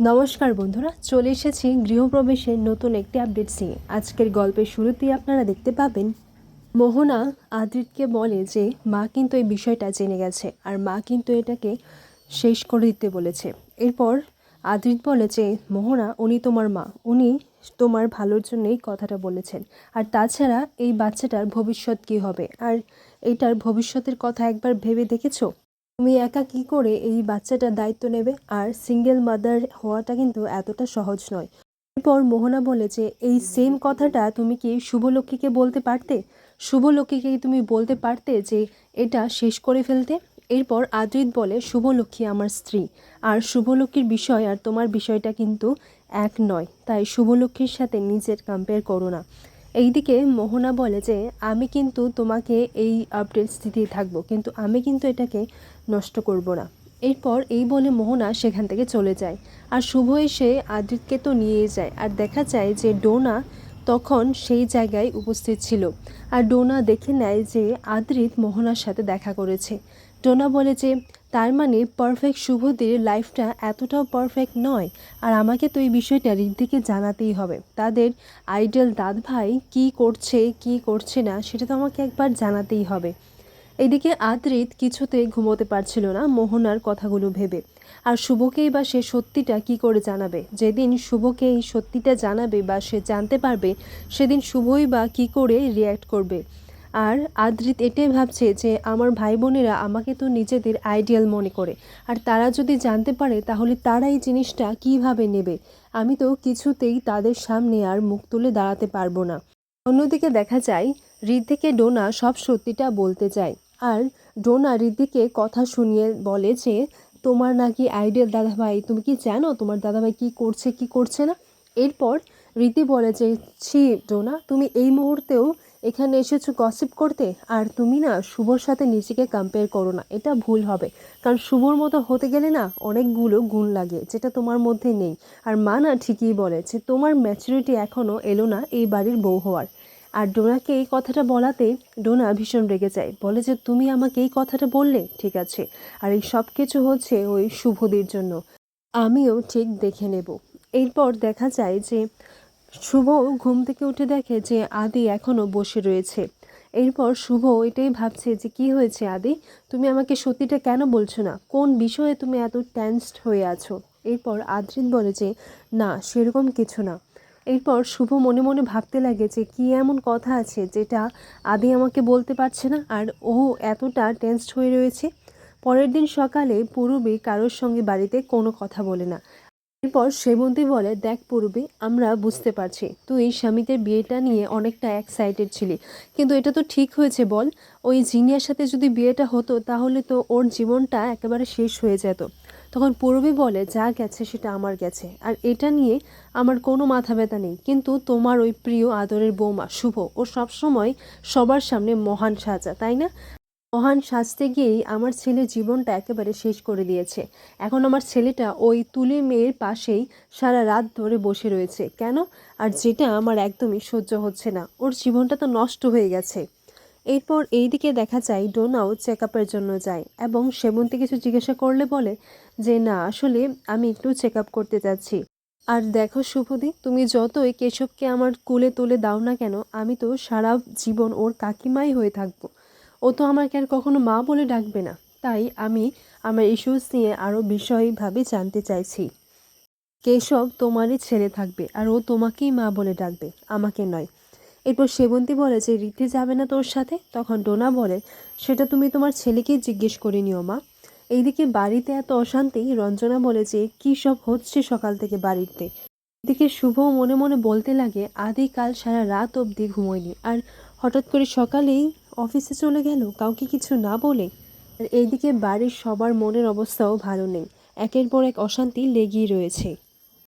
নমস্কার বন্ধুরা, চলে এসেছি গৃহপ্রবেশের নতুন একটি আপডেট নিয়ে। আজকের গল্পের শুরুতেই আপনারা দেখতে পাবেন, মোহনা আদ্রিতকে বলে যে, মা কিন্তু এই বিষয়টা জেনে গেছে আর মা কিন্তু এটাকে শেষ করে দিতে বলেছে। এরপর আদ্রিত বলে যে, মোহনা, উনি তোমার মা। উনি তোমার ভালোর জন্যই কথাটা বলেছেন। আর তাছাড়া এই বাচ্চাটার ভবিষ্যৎ কী হবে? আর এটার ভবিষ্যতের কথা একবার ভেবে দেখেছ? তুমি একা কি করে এই বাচ্চাটার দায়িত্ব নেবে? আর সিঙ্গেল মাদার হওয়াটা কিন্তু এতটা সহজ নয়। এরপর মোহনা বলে যে, এই সেম কথাটা তুমি কি শুভলক্ষ্মীকে বলতে পারতে? শুভলক্ষ্মীকে তুমি বলতে পারতে যে, এটা শেষ করে ফেলতে? এরপর আদ্রিত বলে, শুভলক্ষ্মী আমার স্ত্রী। আর শুভলক্ষ্মীর বিষয় আর তোমার বিষয়টা কিন্তু এক নয়। তাই শুভলক্ষ্মীর সাথে নিজের কম্পেয়ার করো না। এইদিকে মোহনা বলে যে, আমি কিন্তু তোমাকে এই আপডেট স্থিতিতে থাকব, কিন্তু আমি কিন্তু এটাকে নষ্ট করব না। এরপর এই বলে মোহনা সেখান থেকে চলে যায়। আর শুভ এসে আদ্রিতকে তো নিয়ে যায়। আর দেখা যায় যে ডোনা তখন সেই জায়গায় উপস্থিত ছিল। আর ডোনা দেখে নেয় যে আদ্রিত মোহনার সাথে দেখা করেছে। ডোনা বলে যে তার মানে পারফেক্ট শুভদের লাইফটা এতটাও পারফেক্ট নয়। আর আমাকে তো এই বিষয়টা ঋদ্ধিকে জানাতেই হবে। তাদের আইডল দাদ ভাই কী করছে, কি করছে না, সেটা তো আমাকে একবার জানাতেই হবে। এদিকে আদ্রিত কিছুতে ঘুমোতে পারছিল না মোহনার কথাগুলো ভেবে। আর শুভকেই বা সে সত্যিটা কি করে জানাবে? যেদিন শুভকে এই সত্যিটা জানাবে বা সে জানতে পারবে, সেদিন শুভই বা কি করে রিয়্যাক্ট করবে। আর আদ্রিত এটাই ভাবছে যে আমার ভাই বোনেরা আমাকে তো নিজেদের আইডিয়াল মনে করে। আর তারা যদি জানতে পারে, তাহলে তারা এই জিনিসটা কীভাবে নেবে? আমি তো কিছুতেই তাদের সামনে আর মুখ তুলে দাঁড়াতে পারব না। অন্যদিকে দেখা যায় ঋদ্ধিকে ডোনা সব সত্যিটা বলতে যায় আর ডোনা ঋদ্ধিকে কথা শুনিয়ে বলে যে, তোমার নাকি আইডিয়াল দাদাভাই, তুমি কি জানো তোমার দাদাভাই কি করছে কি করছে না? এরপর রীতি বলে যে, ছি, ডোনা, তুমি এই মুহূর্তেও এখানে এসেছ গসিপ করতে? আর তুমি না শুভর সাথে নিজেকে কম্পেয়ার করো না, এটা ভুল হবে। কারণ শুভর মতো হতে গেলে না অনেকগুলো গুণ লাগে, যেটা তোমার মধ্যে নেই। আর মা না ঠিকই বলে যে তোমার ম্যাচুরিটি এখনও এলো না এই বাড়ির বউ হওয়ার। আর ডোনাকে এই কথাটা বলাতে ডোনা ভীষণ রেগে যায়, বলে যে তুমি আমাকে এই কথাটা বললে? ঠিক আছে। আর এই সব কিছু হচ্ছে ওই শুভদের জন্য। আমিও ঠিক দেখে নেব। এরপর দেখা যায় যে শুভ ঘুম থেকে উঠে দেখে যে আদি এখনও বসে রয়েছে। এরপর শুভ এটাই ভাবছে যে, কি হয়েছে আদি? তুমি আমাকে সত্যিটা কেন বলছো না? কোন বিষয়ে তুমি এত টেন্সড হয়ে আছো? এরপর আদ্রিত বলে যে, না, সেরকম কিছু না। এরপর শুভ মনে মনে ভাবতে লাগে যে, কি এমন কথা আছে যেটা আদি আমাকে বলতে পারছে না? আর ও এতটা টেন্সড হয়ে রয়েছে? পরের দিন সকালে পূর্বে কারোর সঙ্গে বাড়িতে কোনো কথা বলে না। এরপর সেবন্তী বলে, দেখ পূর্বে, আমরা বুঝতে পারছি। তুই স্বামীদের বিয়েটা নিয়ে অনেকটা এক্সাইটেড ছিলি। কিন্তু এটা তো ঠিক হয়েছে বল। ওই জিনিয়ার সাথে যদি বিয়েটা হতো, তাহলে তো ওর জীবনটা একেবারে শেষ হয়ে যেত। তখন পূর্বী বলে, যা গেছে সেটা আমার গেছে। আর এটা নিয়ে আমার কোনো মাথা ব্যথা নেই। কিন্তু তোমার ওই প্রিয় আদরের বৌমা, শুভ, ও সবসময় সবার সামনে মহান সাজা, তাই না? মহান সাজতে গিয়েই আমার ছেলের জীবনটা একেবারে শেষ করে দিয়েছে। এখন আমার ছেলেটা ওই তুলে মেয়ের পাশেই সারা রাত ধরে বসে রয়েছে। কেন? আর যেটা আমার একদমই সহ্য হচ্ছে না। ওর জীবনটা তো নষ্ট হয়ে গেছে। এরপর এইদিকে দেখা যায় ডোনাও চেক আপের জন্য যায় এবং সেবন্তী কিছু জিজ্ঞাসা করলে বলে যে, না, আসলে আমি একটু চেক আপ করতে যাচ্ছি। আর দেখো শুভদি, তুমি যতই কেশবকে আমার কুলে তুলে দাও না কেন, আমি তো সারা জীবন ওর কাকিমাই হয়ে থাকব। ও তো আমাকে আর কখনো মা বলে ডাকবে না। তাই আমি আমার ইস্যুস নিয়ে আরও বিষয়ভাবে জানতে চাইছি। কেশব তোমারই ছেলে থাকবে আর ও তোমাকেই মা বলে ডাকবে, আমাকে নয়। এরপর সেবন্তী বলে যে, রীতি যাবে না তোর সাথে? তখন ডোনা বলে, সেটা তুমি তোমার ছেলেকেই জিজ্ঞেস করে নিও মা। এইদিকে বাড়িতে এত অশান্তি, রঞ্জনা বলে যে, কী সব হচ্ছে সকাল থেকে বাড়িতে? এদিকে শুভ মনে মনে বলতে লাগে আদি কাল সারা রাত অবধি ঘুমোয়নি। আর হঠাৎ করে সকালেই অফিসে চলে গেল, কাউকে কিছু না বলে। আর এইদিকে বাড়ির সবার মনের অবস্থাও ভালো নেই। একের পর এক অশান্তি লেগেই রয়েছে।